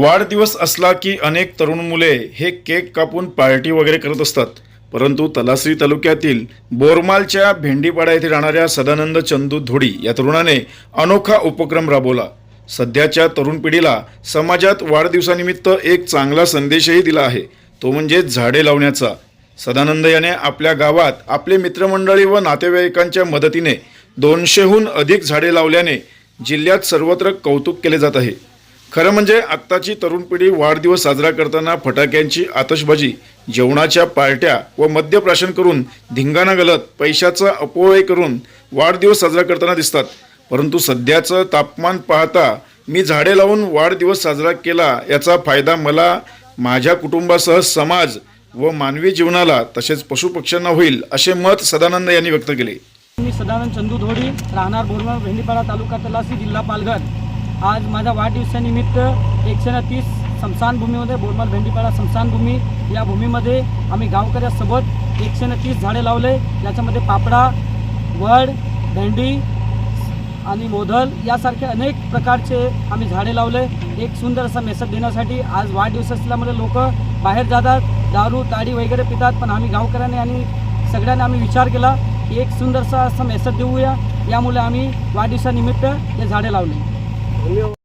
वाढदिवस असला की अनेक तरुण मुले हे केक कापून पार्टी वगैरे करत असतात. परंतु तलासरी तालुक्यातील बोरमालच्या भेंडीपाडा येथे राहणाऱ्या सदानंद चंदू धोडी या तरुणाने अनोखा उपक्रम राबवला. सध्याच्या तरुण पिढीला समाजात वाढदिवसानिमित्त एक चांगला संदेशही दिला आहे. तो म्हणजे झाडे लावण्याचा. सदानंद याने आपल्या गावात आपले मित्रमंडळी व नातेवाईकांच्या मदतीने दोनशेहून अधिक झाडे लावल्याने जिल्ह्यात सर्वत्र कौतुक केले जात आहे. खरं म्हणजे आत्ताची तरुण पिढी वाढदिवस साजरा करताना फटाक्यांची आतषबाजी जेवणाच्या पार्ट्या व मद्यप्राशन करून धिंगाणा घालत पैशाचा अपव्यय करून वाढदिवस साजरा करताना दिसतात. परंतु सध्याचं तापमान पाहता मी झाडे लावून वाढदिवस साजरा केला याचा फायदा मला माझ्या कुटुंबासह समाज व मानवी जीवनाला तसेच पशुपक्ष्यांना होईल असे मत सदानंद यांनी व्यक्त केले. मी सदानंद चंदू धोडी राहणार बोरमाळ भेंडीपाडा तालुका तलासी जिल्हा पालघर. आज माझ्या वाढदिवसानिमित्त एकशे ना तीस स्मशानभूमीमध्ये बोरमाल भेंडीपाडा स्मशानभूमी या भूमीमध्ये आम्ही गावकऱ्यासोबत एकशे ना तीस झाडे लावले. याच्यामध्ये पापडा वड भेंडी आणि मोदल यासारखे अनेक प्रकारचे आम्ही झाडे लावले. एक सुंदर असा मेसेज देण्यासाठी आज वाढदिवस असल्यामुळे लोक बाहेर जातात दारू ताडी वगैरे पितात. पण आम्ही गावकऱ्यांनी आणि सगळ्यांनी आम्ही विचार केला की एक सुंदरसा असा मेसेज देऊया. यामुळे आम्ही वाढदिवसानिमित्त हे झाडे लावले. 운명